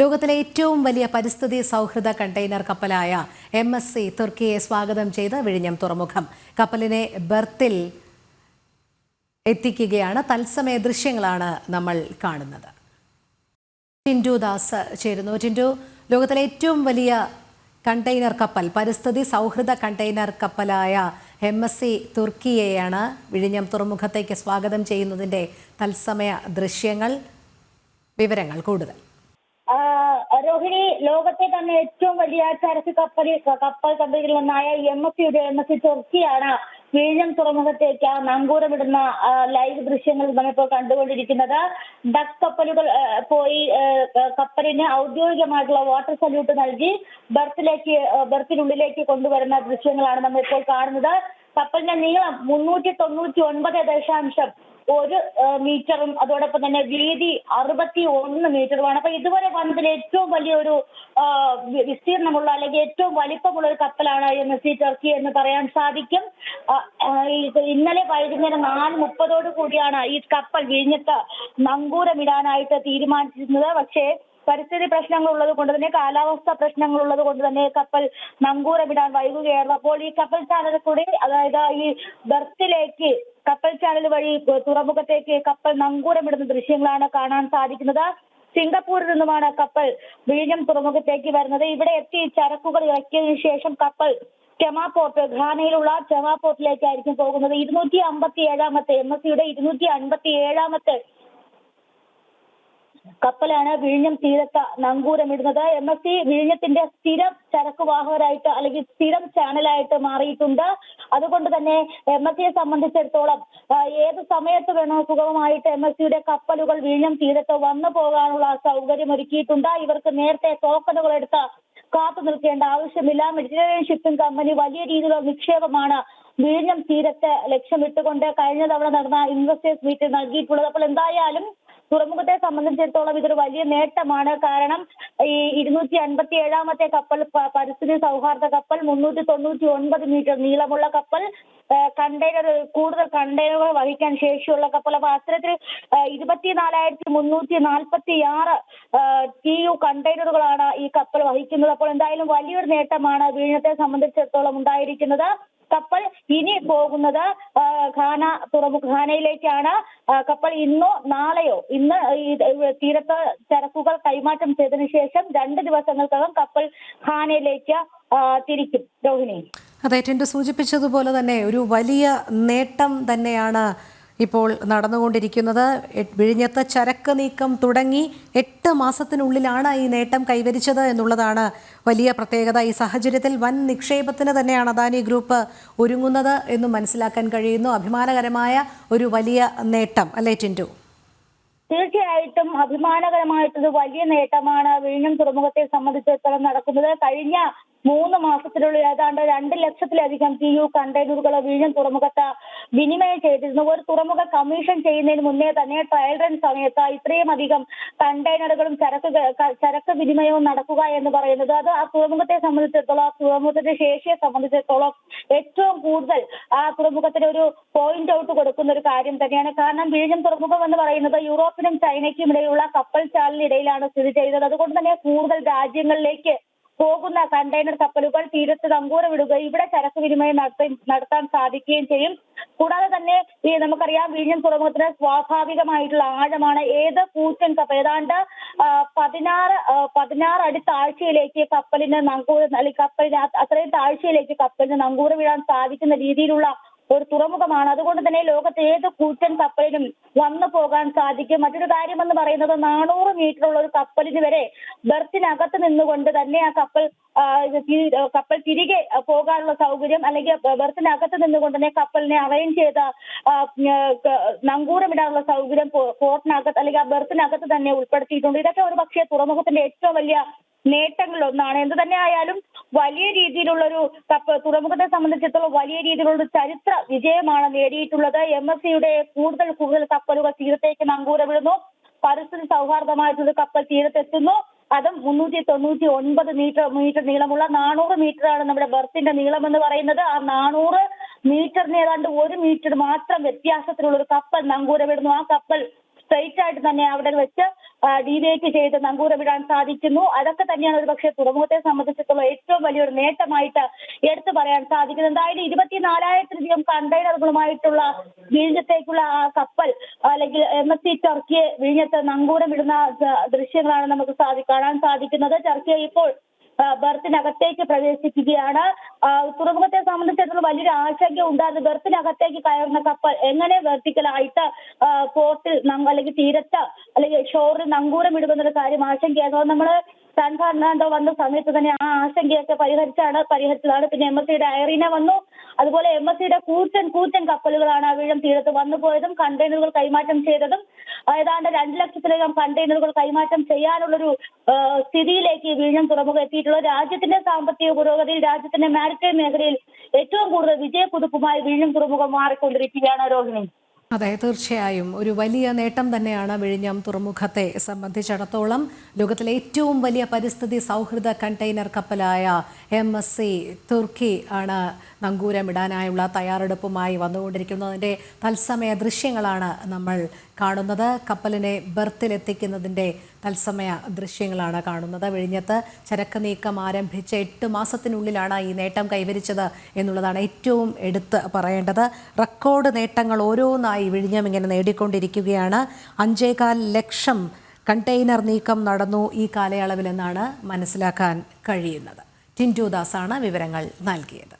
ലോകത്തിലെ ഏറ്റവും വലിയ പരിസ്ഥിതി സൗഹൃദ കണ്ടെയ്നർ കപ്പലായ എം എസ് സി തുർക്കിയെ സ്വാഗതം ചെയ്ത് വിഴിഞ്ഞം തുറമുഖം. കപ്പലിനെ ബർത്തിൽ എത്തിക്കുകയാണ്. തത്സമയ ദൃശ്യങ്ങളാണ് നമ്മൾ കാണുന്നത്. ടിൻഡു ദാസ് ചേരുന്നു. ടിൻഡു ലോകത്തിലെ ഏറ്റവും വലിയ കണ്ടെയ്നർ കപ്പൽ പരിസ്ഥിതി സൗഹൃദ കണ്ടെയ്നർ കപ്പലായ എം എസ് സി തുർക്കിയെയാണ് വിഴിഞ്ഞം തുറമുഖത്തേക്ക് സ്വാഗതം ചെയ്യുന്നതിന്റെ തത്സമയ ദൃശ്യങ്ങൾ വിവരങ്ങൾ കൂടുതൽ. രോഹിണി ലോകത്തെ തന്നെ ഏറ്റവും വലിയ ചരക്ക് കപ്പൽ കപ്പൽ കമ്പനികളിൽ ഒന്നായ എം എസ് സിയുടെ എം എസ് സി തുർക്കിയാണ് വിഴിഞ്ഞം തുറമുഖത്തേക്ക് നങ്കൂരമിടുന്ന ലൈവ് ദൃശ്യങ്ങൾ നമ്മളിപ്പോൾ കണ്ടുകൊണ്ടിരിക്കുന്നത്. ഡക്ക് കപ്പലുകൾ പോയി കപ്പലിന് ഔദ്യോഗികമായിട്ടുള്ള വാട്ടർ സല്യൂട്ട് നൽകി ബർത്തിലേക്ക് ബർത്തിനുള്ളിലേക്ക് കൊണ്ടുവരുന്ന ദൃശ്യങ്ങളാണ് നമ്മളിപ്പോൾ കാണുന്നത്. കപ്പലിന്റെ നീളം മുന്നൂറ്റി തൊണ്ണൂറ്റി ഒൻപത് ദശാംശം ഒരു മീറ്ററും അതോടൊപ്പം തന്നെ വീതി അറുപത്തി ഒന്ന് മീറ്ററുമാണ്. അപ്പൊ ഇതുവരെ വന്നതിൽ ഏറ്റവും വലിയൊരു വിസ്തീർണമുള്ള അല്ലെങ്കിൽ ഏറ്റവും വലിപ്പമുള്ള ഒരു കപ്പലാണ് എം എസ് സി ടർക്കി എന്ന് പറയാൻ സാധിക്കും. ഇന്നലെ വൈകുന്നേരം നാല് മുപ്പതോട് കൂടിയാണ് ഈ കപ്പൽ വിഴിഞ്ഞത്ത് നങ്കൂരമിടാനായിട്ട് തീരുമാനിച്ചിരുന്നത്. പക്ഷേ പരിസ്ഥിതി പ്രശ്നങ്ങൾ ഉള്ളത് കൊണ്ട് തന്നെ കാലാവസ്ഥ പ്രശ്നങ്ങൾ ഉള്ളത് കൊണ്ട് തന്നെ കപ്പൽ നങ്കൂരമിടാൻ വൈകുകയായിരുന്നു. അപ്പോൾ ഈ കപ്പൽ ചാനൽ കൂടി അതായത് ഈ ബർത്തിലേക്ക് കപ്പൽ ചാനൽ വഴി തുറമുഖത്തേക്ക് കപ്പൽ നങ്കൂരമിടുന്ന ദൃശ്യങ്ങളാണ് കാണാൻ സാധിക്കുന്നത്. സിംഗപ്പൂരിൽ നിന്നുമാണ് കപ്പൽ വിഴിഞ്ഞം തുറമുഖത്തേക്ക് വരുന്നത്. ഇവിടെ എത്തി ചരക്കുകൾ ഇറക്കിയതിനു ശേഷം കപ്പൽ ചെമാ പോർട്ട് ഘാനയിലുള്ള ചെമാ പോർട്ടിലേക്കായിരിക്കും പോകുന്നത്. ഇരുന്നൂറ്റി അമ്പത്തി ഏഴാമത്തെ എം എസ് സിയുടെ ഇരുന്നൂറ്റി അൻപത്തി ഏഴാമത്തെ കപ്പലാണ് വിഴിഞ്ഞം തീരത്ത് നങ്കൂരമിടുന്നത്. എം എസ് സി വിഴിഞ്ഞത്തിന്റെ സ്ഥിരം ചരക്ക് വാഹകരായിട്ട് അല്ലെങ്കിൽ സ്ഥിരം ചാനലായിട്ട് മാറിയിട്ടുണ്ട്. അതുകൊണ്ട് തന്നെ എം എസ് സിയെ സംബന്ധിച്ചിടത്തോളം ഏത് സമയത്ത് വേണോ സുഗമമായിട്ട് എം എസ് സിയുടെ കപ്പലുകൾ വിഴിഞ്ഞം തീരത്ത് വന്നു പോകാനുള്ള സൗകര്യം ഒരുക്കിയിട്ടുണ്ട് ഇവർക്ക് നേരത്തെ ടോക്കണുകൾ എടുത്ത് കാത്തു നിൽക്കേണ്ട ആവശ്യമില്ല. മെഡിറ്ററേനിയൻ ഷിപ്പിംഗ് കമ്പനി വലിയ രീതിയിലുള്ള നിക്ഷേപമാണ് വിഴിഞ്ഞം തീരത്ത് ലക്ഷ്യമിട്ടുകൊണ്ട് കഴിഞ്ഞ തവണ നടന്ന ഇൻവെസ്റ്റേഴ്സ് മീറ്റിൽ നൽകിയിട്ടുള്ളത്. അപ്പോൾ എന്തായാലും തുറമുഖത്തെ സംബന്ധിച്ചിടത്തോളം ഇതൊരു വലിയ നേട്ടമാണ്. കാരണം ഈ ഇരുന്നൂറ്റി അൻപത്തി ഏഴാമത്തെ കപ്പൽ പരിസ്ഥിതി സൗഹാർദ്ദ കപ്പൽ മുന്നൂറ്റി തൊണ്ണൂറ്റി ഒൻപത് മീറ്റർ നീളമുള്ള കപ്പൽ കണ്ടെയ്നർ കൂടുതൽ കണ്ടെയ്നറുകൾ വഹിക്കാൻ ശേഷിയുള്ള കപ്പൽ. അപ്പൊ അത്തരത്തിൽ ഇരുപത്തിനാലായിരത്തി മുന്നൂറ്റി നാൽപ്പത്തി ആറ് ടി യു കണ്ടെയ്നറുകളാണ് ഈ കപ്പൽ വഹിക്കുന്നത്. അപ്പോൾ എന്തായാലും വലിയൊരു നേട്ടമാണ് വീഴത്തെ സംബന്ധിച്ചിടത്തോളം ഉണ്ടായിരിക്കുന്നത്. കപ്പൽ ഇനി പോകുന്നത് ഖാന തുറമുഖ ഖാനയിലേക്കാണ്. കപ്പൽ ഇന്നോ നാളെയോ ഇന്ന് തീരത്ത് ചരക്കുകൾ കൈമാറ്റം ചെയ്തതിനു ശേഷം രണ്ട് ദിവസങ്ങൾക്കകം കപ്പൽ ഖാനയിലേക്ക് തിരിക്കും. രോഹിണി. അതെ ടെൻഡു സൂചിപ്പിച്ചതുപോലെ തന്നെ ഒരു വലിയ നേട്ടം തന്നെയാണ് ഇപ്പോൾ നടന്നുകൊണ്ടിരിക്കുന്നത് വിഴിഞ്ഞത്ത് ചരക്ക് നീക്കം തുടങ്ങി എട്ട് മാസത്തിനുള്ളിലാണ് ഈ നേട്ടം കൈവരിച്ചത് എന്നുള്ളതാണ് വലിയ പ്രത്യേകത. ഈ സാഹചര്യത്തിൽ വൻ നിക്ഷേപത്തിന് തന്നെയാണ് അദാനി ഗ്രൂപ്പ് ഒരുങ്ങുന്നത് എന്നും മനസ്സിലാക്കാൻ കഴിയുന്നു. അഭിമാനകരമായ ഒരു വലിയ നേട്ടം അല്ലേ ടിന്റു? തീർച്ചയായിട്ടും അഭിമാനകരമായിട്ടൊരു വലിയ നേട്ടമാണ് വിഴിഞ്ഞം തുറമുഖത്തെ സംബന്ധിച്ചിടത്തോളം നടക്കുന്നത്. കഴിഞ്ഞ മൂന്ന് മാസത്തിനുള്ളിൽ ഏതാണ്ട് രണ്ട് ലക്ഷത്തിലധികം ടി യു കണ്ടെയ്നറുകൾ വിഴിഞ്ഞം തുറമുഖത്ത് വിനിമയം ചെയ്തിരുന്നു. ഒരു തുറമുഖ കമ്മീഷൻ ചെയ്യുന്നതിന് മുന്നേ തന്നെ ട്രയൽ റൺ സമയത്ത് ഇത്രയും അധികം കണ്ടെയ്നറുകളും ചരക്ക് ചരക്ക് വിനിമയവും നടക്കുക എന്ന് പറയുന്നത് അത് ആ തുറമുഖത്തെ സംബന്ധിച്ചിടത്തോളം തുറമുഖത്തിന്റെ ശേഷിയെ സംബന്ധിച്ചിടത്തോളം ഏറ്റവും കൂടുതൽ ആ തുറമുഖത്തിന് ഒരു പോയിന്റ് ഔട്ട് കൊടുക്കുന്ന ഒരു കാര്യം തന്നെയാണ്. കാരണം വിഴിഞ്ഞം തുറമുഖം എന്ന് പറയുന്നത് യൂറോപ്പിനും ചൈനയ്ക്കും ഇടയിലുള്ള കപ്പൽ ചാലിനിടയിലാണ് സ്ഥിതി ചെയ്യുന്നത്. അതുകൊണ്ട് തന്നെ കൂടുതൽ രാജ്യങ്ങളിലേക്ക് പോകുന്ന കണ്ടെയ്നർ കപ്പലുകൾ തീരത്ത് നങ്കൂരമിടുകയും ഇവിടെ ചരക്ക് വിനിമയം നടത്തി നടത്താൻ സാധിക്കുകയും ചെയ്യും. കൂടാതെ തന്നെ ഈ നമുക്കറിയാം വിഴിഞ്ഞം തുറമുഖത്തിന് സ്വാഭാവികമായിട്ടുള്ള ആഴമാണ്. ഏത് കൂറ്റൻ കപ്പൽ ഏതാണ്ട് പതിനാറ് പതിനാറ് അടി താഴ്ചയിലേക്ക് കപ്പലിന് നങ്കൂര അല്ലെങ്കിൽ കപ്പലിന് അത്രയും താഴ്ചയിലേക്ക് കപ്പലിന് നങ്കൂര വിടാൻ സാധിക്കുന്ന രീതിയിലുള്ള ഒരു തുറമുഖമാണ്. അതുകൊണ്ട് തന്നെ ലോകത്തെ ഏത് കൂറ്റൻ കപ്പലിനും വന്നു പോകാൻ സാധിക്കും. മറ്റൊരു കാര്യം എന്ന് പറയുന്നത് നാനൂറ് മീറ്റർ ഉള്ള ഒരു കപ്പലിന് വരെ ബർത്തിനകത്ത് നിന്നുകൊണ്ട് തന്നെ ആ കപ്പൽ കപ്പൽ തിരികെ പോകാനുള്ള സൗകര്യം അല്ലെങ്കിൽ ബർത്തിനകത്ത് നിന്നുകൊണ്ട് തന്നെ കപ്പലിനെ അറേഞ്ച് ചെയ്ത നങ്കൂരമിടാനുള്ള സൗകര്യം പോർട്ടിനകത്ത് അല്ലെങ്കിൽ ആ ബർത്തിനകത്ത് തന്നെ ഉൾപ്പെടുത്തിയിട്ടുണ്ട്. ഇതൊക്കെ ഒരു പക്ഷേ തുറമുഖത്തിന്റെ ഏറ്റവും വലിയ നേട്ടങ്ങളിൽ ഒന്നാണ് എന്ത് തന്നെ ആയാലും വലിയ രീതിയിലുള്ള ഒരു കപ്പ് തുറമുഖത്തെ സംബന്ധിച്ചിടത്തോളം വലിയ രീതിയിലുള്ള ഒരു ചരിത്ര വിജയമാണ് നേടിയിട്ടുള്ളത്. എം എസ് സിയുടെ കൂടുതൽ കൂടുതൽ കപ്പലുകൾ തീരത്തേക്ക് നങ്കൂരമിടുന്നു പരിസ്ഥിതി സൗഹാർദ്ദമായിട്ടുള്ള കപ്പൽ തീരത്തെത്തുന്നു. അതും മുന്നൂറ്റി തൊണ്ണൂറ്റി ഒൻപത് മീറ്റർ മീറ്റർ നീളമുള്ള നാനൂറ് മീറ്റർ ആണ് നമ്മുടെ ബർത്തിന്റെ നീളം എന്ന് പറയുന്നത്. ആ നാനൂറ് മീറ്ററിന് ഏതാണ്ട് ഒരു മീറ്റർ മാത്രം വ്യത്യാസത്തിലുള്ള ഒരു കപ്പൽ നങ്കൂരമിടുന്നു ആ കപ്പൽ സ്ട്രെയിറ്റ് ആയിട്ട് തന്നെ അവിടെ വെച്ച് ഡീവേറ്റ് ചെയ്ത് നങ്കൂരമിടാൻ സാധിക്കുന്നു. അതൊക്കെ തന്നെയാണ് ഒരു പക്ഷേ തുറമുഖത്തെ സംബന്ധിച്ചിടത്തോളം ഏറ്റവും വലിയൊരു നേട്ടമായിട്ട് എടുത്തു പറയാൻ സാധിക്കുന്നത്. എന്തായാലും ഇരുപത്തിനാലായിരത്തിലധികം കണ്ടെയ്നറുകളുമായിട്ടുള്ള വിഴിഞ്ഞത്തേക്കുള്ള ആ കപ്പൽ അല്ലെങ്കിൽ എം എസ് സി ടർക്കിയെ വിഴിഞ്ഞത്ത് നങ്കൂരമിടുന്ന ദൃശ്യങ്ങളാണ് നമുക്ക് കാണാൻ സാധിക്കുന്നത്. ടർക്കിയെ ഇപ്പോൾ ബർത്തിനകത്തേക്ക് പ്രവേശിക്കുകയാണ് തുറമുഖത്തെ സംബന്ധിച്ചിടത്തോളം വലിയൊരു ആശങ്ക ഉണ്ടായിരുന്നു. ബർത്തിനകത്തേക്ക് കയറുന്ന കപ്പൽ എങ്ങനെ വെർട്ടിക്കലായിട്ട് പോർട്ടിൽ അല്ലെങ്കിൽ തീരത്ത് അല്ലെങ്കിൽ ഷോറിൽ നങ്കൂരം ഇടുമെന്നൊരു കാര്യം ആശങ്കയായിരുന്നു. അത് സാൻ ഫെർണാണ്ടോ വന്ന സമയത്ത് തന്നെ ആ ആശങ്കയൊക്കെ പരിഹരിച്ചാണ് പരിഹരിച്ചതാണ്. പിന്നെ എം എസ് സിയുടെ ഐറീന വന്നു. അതുപോലെ എം എസ് സിയുടെ കൂറ്റൻ കൂറ്റൻ കപ്പലുകളാണ് ആ വീഴം തീരത്ത് വന്നു പോയതും കണ്ടെയ്നറുകൾ കൈമാറ്റം ചെയ്തതും. ഏതാണ്ട് രണ്ട് ലക്ഷത്തിലധികം കണ്ടെയ്നറുകൾ കൈമാറ്റം ചെയ്യാനുള്ളൊരു സ്ഥിതിയിലേക്ക് വീഴും തുറമുഖം എത്തിയിട്ടുള്ളത്. രാജ്യത്തിന്റെ സാമ്പത്തിക പുരോഗതിയിൽ രാജ്യത്തിന്റെ മാരിടൈം മേഖലയിൽ ഏറ്റവും കൂടുതൽ വിജയക്കുതിപ്പുമായി വീഴും തുറമുഖം മാറിക്കൊണ്ടിരിക്കുകയാണ് രോഹിണി. അതെ തീർച്ചയായും. ഒരു വലിയ നേട്ടം തന്നെയാണ് വിഴിഞ്ഞം തുറമുഖത്തെ സംബന്ധിച്ചിടത്തോളം. ലോകത്തിലെ ഏറ്റവും വലിയ പരിസ്ഥിതി സൗഹൃദ കണ്ടെയ്നർ കപ്പലായ എം എസ് സി തുർക്കി ആണ് നങ്കൂരമിടാനായുള്ള തയ്യാറെടുപ്പുമായി വന്നുകൊണ്ടിരിക്കുന്നതിന്റെ തത്സമയ ദൃശ്യങ്ങളാണ് നമ്മൾ കാണുന്നത്. കപ്പലിനെ ബർത്തിലെത്തിക്കുന്നതിന്റെ തത്സമയ ദൃശ്യങ്ങളാണ് കാണുന്നത്. വിഴിഞ്ഞത്ത് ചരക്ക് നീക്കം ആരംഭിച്ച എട്ട് മാസത്തിനുള്ളിലാണ് ഈ നേട്ടം കൈവരിച്ചത് എന്നുള്ളതാണ് ഏറ്റവും എടുത്ത് പറയേണ്ടത്. റെക്കോർഡ് നേട്ടങ്ങൾ ഓരോന്നായി വിഴിഞ്ഞം ഇങ്ങനെ നേടിക്കൊണ്ടിരിക്കുകയാണ്. അഞ്ചേകാൽ ലക്ഷം കണ്ടെയ്നർ നീക്കം നടന്നു ഈ കാലയളവിലെന്നാണ് മനസ്സിലാക്കാൻ കഴിയുന്നത്. ടിന്റു ദാസാണ് വിവരങ്ങൾ നൽകിയത്.